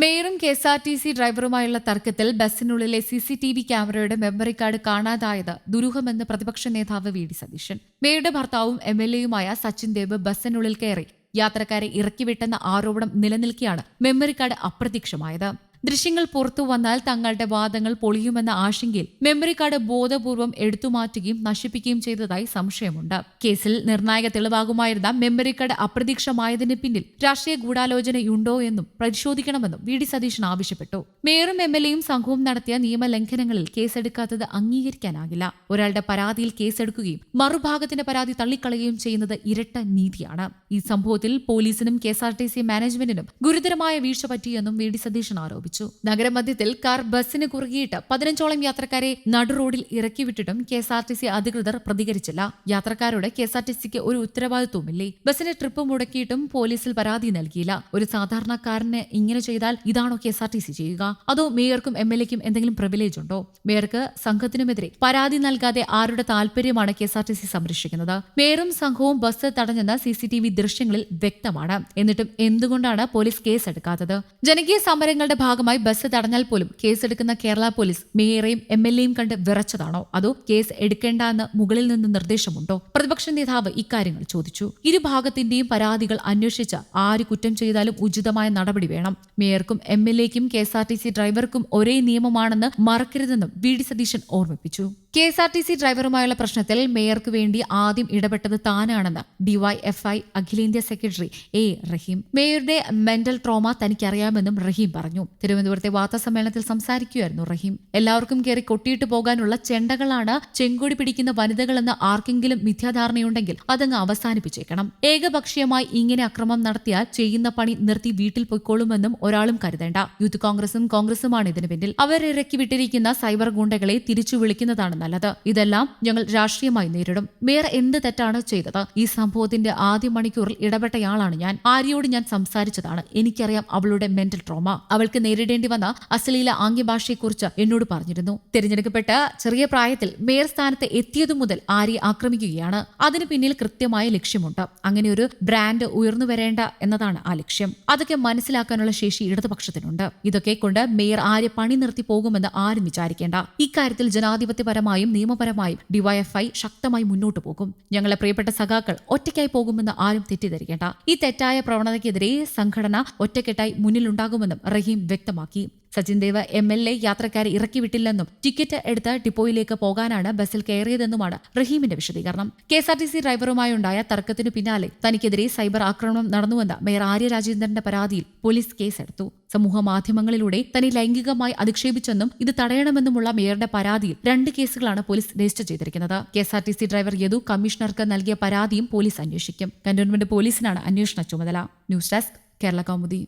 മേയറും K S R T C ഡ്രൈവറുമായുള്ള തർക്കത്തിൽ ബസ്സിനുള്ളിലെ C C T V ക്യാമറയുടെ മെമ്മറി കാർഡ് കാണാതായത് ദുരൂഹമെന്ന് പ്രതിപക്ഷ നേതാവ് വി ഡി സതീശൻ. മേയറുടെ ഭർത്താവും എം എൽ എയുമായ സച്ചിൻ ദേവ് ബസ്സിനുള്ളിൽ കയറി. യാത്രക്കാരെ ഇറക്കിവിട്ടെന്ന ആരോപണം നിലനിൽക്കെയാണ് മെമ്മറി കാർഡ് അപ്രത്യക്ഷമായത്. ദൃശ്യങ്ങൾ പുറത്തു വന്നാൽ തങ്ങളുടെ വാദങ്ങൾ പൊളിയുമെന്ന ആശങ്കയിൽ മെമ്മറി കാർഡ് ബോധപൂർവം എടുത്തുമാറ്റുകയും നശിപ്പിക്കുകയും ചെയ്തതായി സംശയമുണ്ട്. കേസിൽ നിർണായക തെളിവാകുമായിരുന്ന മെമ്മറി കാർഡ് അപ്രതീക്ഷമായതിന് പിന്നിൽ രാഷ്ട്രീയ ഗൂഢാലോചനയുണ്ടോ എന്നും പരിശോധിക്കണമെന്നും വി ഡി സതീശൻ ആവശ്യപ്പെട്ടു. മേയറും എം എൽ എയും സംഘവും നടത്തിയ നിയമലംഘനങ്ങളിൽ കേസെടുക്കാത്തത് അംഗീകരിക്കാനാകില്ല. ഒരാളുടെ പരാതിയിൽ കേസെടുക്കുകയും മറുഭാഗത്തിന്റെ പരാതി തള്ളിക്കളയുകയും ചെയ്യുന്നത് ഇരട്ട നീതിയാണ്. ഈ സംഭവത്തിൽ പോലീസിനും K S R T C മാനേജ്മെന്റിനും ഗുരുതരമായ വീഴ്ച പറ്റിയെന്നും വി ഡി സതീശൻ ആരോപിച്ചു. നഗരമധ്യത്തിൽ കാർ ബസ്സിന് കുറുകിയിട്ട് പതിനഞ്ചോളം യാത്രക്കാരെ നടു റോഡിൽ ഇറക്കി വിട്ടിട്ടും K S R T C അധികൃതർ പ്രതികരിച്ചില്ല. യാത്രക്കാരോട് കെ എസ് ആർ ടി സിക്ക് ഒരു ഉത്തരവാദിത്വമില്ലേ ബസ്സിന്റെ ട്രിപ്പ് മുടക്കിയിട്ടും പോലീസിൽ പരാതി നൽകിയില്ല. ഒരു സാധാരണക്കാരന് ഇങ്ങനെ ചെയ്താൽ ഇതാണോ K S R T C ചെയ്യുക? അതോ മേയർക്കും എം എൽ എക്കും എന്തെങ്കിലും പ്രിവിലേജ് ഉണ്ടോ? മേയർക്ക് സംഘത്തിനുമെതിരെ പരാതി നൽകാതെ ആരുടെ താല്പര്യമാണ് K S R T C സംരക്ഷിക്കുന്നത്? മേയറും സംഘവും ബസ് തടഞ്ഞെന്ന സി സി ടി വി ദൃശ്യങ്ങളിൽ വ്യക്തമാണ്. എന്നിട്ടും എന്തുകൊണ്ടാണ് പോലീസ് കേസെടുക്കാത്തത്? ജനകീയ സമരങ്ങളുടെ ഭാഗമായി ബസ് തടഞ്ഞാൽ പോലും കേസെടുക്കുന്ന കേരള പോലീസ് മേയറെയും എം എൽ എയും കണ്ട് വിറച്ചതാണോ? അതോ കേസ് എടുക്കേണ്ട എന്ന് മുകളിൽ നിന്ന് നിർദ്ദേശമുണ്ടോ? പ്രതിപക്ഷ നേതാവ് ഇക്കാര്യങ്ങൾ ചോദിച്ചു. ഇരുഭാഗത്തിന്റെയും പരാതികൾ അന്വേഷിച്ച് ആര് കുറ്റം ചെയ്താലും ഉചിതമായ നടപടി വേണം. മേയർക്കും M L എക്കും K S R T C ഡ്രൈവർക്കും ഒരേ നിയമമാണെന്ന് മറക്കരുതെന്നും വി ഡി സതീശൻ ഓർമ്മിപ്പിച്ചു. K S R T C ഡ്രൈവറുമായുള്ള പ്രശ്നത്തിൽ മേയർക്ക് വേണ്ടി ആദ്യം ഇടപെട്ടത് താനാണെന്ന് ഡിവൈഎഫ്ഐ അഖിലേന്ത്യാ സെക്രട്ടറി എ റഹീം. മേയറുടെ മെന്റൽ ട്രോമ തനിക്കറിയാമെന്നും റഹീം പറഞ്ഞു. തിരുവനന്തപുരത്തെ വാർത്താസമ്മേളനത്തിൽ സംസാരിക്കുകയായിരുന്നു റഹീം. എല്ലാവർക്കും കയറി കൊട്ടിയിട്ട് പോകാനുള്ള ചെണ്ടകളാണ് ചെങ്കൊടി പിടിക്കുന്ന വനിതകളെന്ന് ആർക്കെങ്കിലും മിഥ്യാധാരണയുണ്ടെങ്കിൽ അതങ്ങ് അവസാനിപ്പിച്ചേക്കണം. ഏകപക്ഷീയമായി ഇങ്ങനെ അക്രമം നടത്തിയാൽ ചെയ്യുന്ന പണി നിർത്തി വീട്ടിൽ പൊയ്ക്കോളുമെന്നും ഒരാളും കരുതേണ്ട. യൂത്ത് കോൺഗ്രസും കോൺഗ്രസുമാണ് ഇതിനു പിന്നിൽ. അവരിറക്കി വിട്ടിരിക്കുന്ന സൈബർ ഗുണ്ടകളെ തിരിച്ചു വിളിക്കുന്നതാണ് നല്ലത്. ഇതെല്ലാം ഞങ്ങൾ രാഷ്ട്രീയമായി നേരിടും. മേയർ എന്ത് തെറ്റാണ് ചെയ്തത്? ഈ സംഭവത്തിന്റെ ആദ്യ മണിക്കൂറിൽ ഇടപെട്ടയാളാണ് ഞാൻ. ആര്യയോട് ഞാൻ സംസാരിച്ചതാണ്. എനിക്കറിയാം അവളുടെ മെന്റൽ ട്രോമ അവൾക്ക് നേരിടേണ്ടി വന്ന അശ്ലീല ആംഗ്യഭാഷയെക്കുറിച്ച് എന്നോട് പറഞ്ഞിരുന്നു. തിരഞ്ഞെടുക്കപ്പെട്ട ചെറിയ പ്രായത്തിൽ മേയർ സ്ഥാനത്ത് എത്തിയതു മുതൽ ആര്യ ആക്രമിക്കുകയാണ്. അതിന് പിന്നിൽ കൃത്യമായ ലക്ഷ്യമുണ്ട്. അങ്ങനെ ഒരു ബ്രാൻഡ് ഉയർന്നു വരേണ്ട എന്നതാണ് ആ ലക്ഷ്യം. അതൊക്കെ മനസ്സിലാക്കാനുള്ള ശേഷി ഇടതുപക്ഷത്തിനുണ്ട്. ഇതൊക്കെ കൊണ്ട് മേയർ ആര്യ പണി നിർത്തി പോകുമെന്ന് ആരും വിചാരിക്കേണ്ട. ഇക്കാര്യത്തിൽ ജനാധിപത്യപരമായും നിയമപരമായും ഡിവൈഎഫ്ഐ ശക്തമായി മുന്നോട്ടു പോകും. ഞങ്ങളെ പ്രിയപ്പെട്ട സഖാക്കൾ ഒറ്റയ്ക്കായി പോകുമെന്ന് ആരും തെറ്റിദ്ധരിക്കേണ്ട. ഈ തെറ്റായ പ്രവണതയ്ക്കെതിരെ സംഘടന ഒറ്റക്കെട്ടായി മുന്നിലുണ്ടാകുമെന്നും റഹീം വ്യക്തമാക്കി. Sachin Dev M L A യാത്രക്കാരെ ഇറക്കിവിട്ടില്ലെന്നും ടിക്കറ്റ് എടുത്ത് ഡിപ്പോയിലേക്ക് പോകാനാണ് ബസ്സിൽ കയറിയതെന്നുമാണ് റഹീമിന്റെ വിശദീകരണം. K S R T C ഡ്രൈവറുമായുണ്ടായ തർക്കത്തിനു പിന്നാലെ തനിക്കെതിരെ സൈബർ ആക്രമണം നടന്നുവെന്ന മേയർ ആര്യ രാജേന്ദ്രന്റെ പരാതിയിൽ പോലീസ് കേസെടുത്തു. സമൂഹ മാധ്യമങ്ങളിലൂടെ തന്നെ ലൈംഗികമായി അധിക്ഷേപിച്ചെന്നും ഇത് തടയണമെന്നുമുള്ള മേയറുടെ പരാതിയിൽ രണ്ട് കേസുകളാണ് പോലീസ് രജിസ്റ്റർ ചെയ്തിരിക്കുന്നത്. K S R T C driver Yadu കമ്മീഷണർക്ക് നൽകിയ പരാതിയും പോലീസ് അന്വേഷിക്കും. കന്റോൺമെന്റ് പോലീസിനാണ് അന്വേഷണ ചുമതല. News desk Kerala Kaumudi.